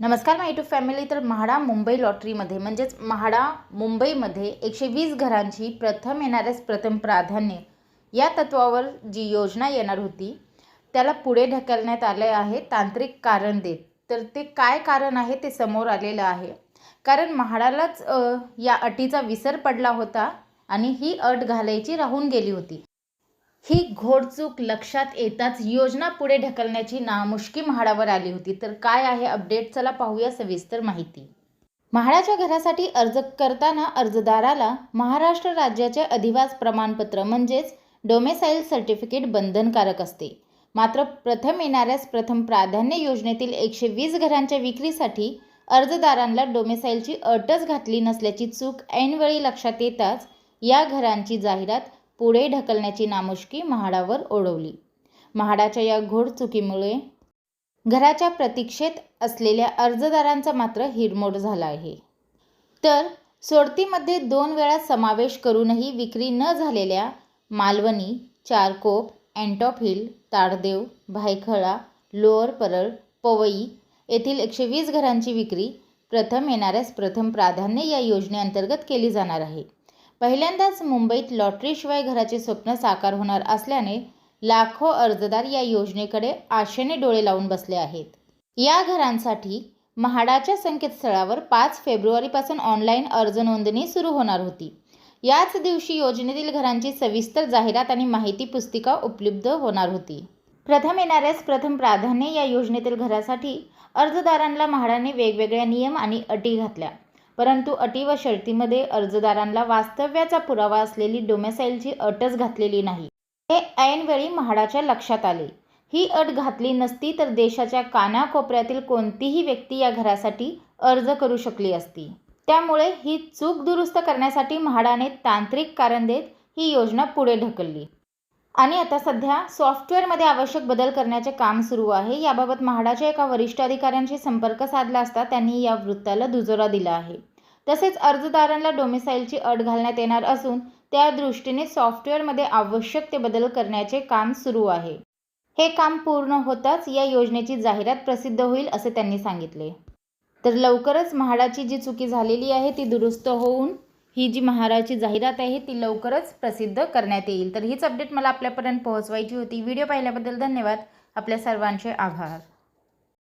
नमस्कार माय to family तर म्हाडा मुंबई लॉटरीमध्ये म्हणजेच म्हाडा मुंबईमध्ये एकशे वीस घरांची प्रथम येणाऱ्यास प्रथम प्राधान्य या तत्वावर जी योजना येणार होती त्याला पुढे ढकलण्यात आले आहे तांत्रिक कारण देत. तर ते काय कारण आहे ते समोर आलेलं आहे. कारण म्हाडालाच या अटीचा विसर पडला होता आणि ही अट घालायची राहून गेली होती. ही घोडचूक लक्षात येताच योजना पुढे ढकलण्याची नामुष्की म्हाडावर आली होती. तर काय आहे अपडेट चला पाहूया सविस्तर माहिती. म्हाडाच्या घरासाठी अर्ज करताना अर्जदाराला महाराष्ट्र राज्याचे अधिवास प्रमाणपत्र म्हणजेच डोमेसाईल सर्टिफिकेट बंधनकारक असते. मात्र प्रथम येणाऱ्यास प्रथम प्राधान्य योजनेतील एकशे वीस घरांच्या विक्रीसाठी अर्जदारांना डोमेसाईलची अटच घातली नसल्याची चूक ऐनवेळी लक्षात येताच या घरांची जाहिरात पुढे ढकलण्याची नामुष्की म्हाडावर ओढवली. म्हाडाच्या या घोड चुकीमुळे घराच्या प्रतीक्षेत असलेल्या अर्जदारांचा मात्र हिरमोड झाला आहे. तर सोडतीमध्ये दोन वेळा समावेश करूनही विक्री न झालेल्या मालवणी चारकोप अँटॉप हिल ताडदेव भायखळा लोअर परळ पवई येथील एकशे वीस घरांची विक्री प्रथम येणाऱ्यास प्रथम प्राधान्य या योजनेअंतर्गत केली जाणार आहे. पहिल्यांदाच मुंबईत लॉटरीशिवाय घराचे स्वप्न साकार होणार असल्याने लाखो अर्जदार या योजनेकडे आशेने डोळे लावून बसले आहेत. या घरांसाठी म्हाडाच्या संकेतस्थळावर पाच फेब्रुवारीपासून ऑनलाईन अर्ज नोंदणी सुरू होणार होती. याच दिवशी योजनेतील घरांची सविस्तर जाहिरात आणि माहिती पुस्तिका उपलब्ध होणार होती. प्रथम येणाऱ्यास प्रथम प्राधान्य या योजनेतील घरासाठी अर्जदारांना म्हाडाने वेगवेगळ्या नियम आणि अटी घातल्या. परंतु अटी व शर्तीमध्ये अर्जदारांना वास्तव्याचा पुरावा असलेली डोमेसाईलची अटच घातलेली नाही. हे ऐनवेळी म्हाडाच्या लक्षात आले. ही अट घातली नसती तर देशाच्या कानाकोपऱ्यातील कोणतीही व्यक्ती या घरासाठी अर्ज करू शकली असती. त्यामुळे ही चूक दुरुस्त करण्यासाठी म्हाडाने तांत्रिक कारण देत ही योजना पुढे ढकलली. आणि आता सध्या सॉफ्टवेअरमध्ये आवश्यक बदल करण्याचे काम सुरू आहे. याबाबत म्हाडाच्या एका वरिष्ठ अधिकाऱ्यांशी संपर्क साधला असता त्यांनी या वृत्ताला दुजोरा दिला आहे. तसेच अर्जदारांना डोमिसाईलची अट घालण्यात येणार असून त्या दृष्टीने सॉफ्टवेअरमध्ये आवश्यक ते बदल करण्याचे काम सुरू आहे. हे काम पूर्ण होताच या योजनेची जाहिरात प्रसिद्ध होईल असे त्यांनी सांगितले. तर लवकरच म्हाडाची जी चुकी झालेली आहे ती दुरुस्त होऊन ही जी महाराजची जाहिरात आहे ती लवकरच प्रसिद्ध करण्यात येईल. तर हीच अपडेट मला आपल्यापर्यंत पोहोचवायची होती. व्हिडिओ पाहिल्याबद्दल धन्यवाद. आपल्या सर्वांचे आभार.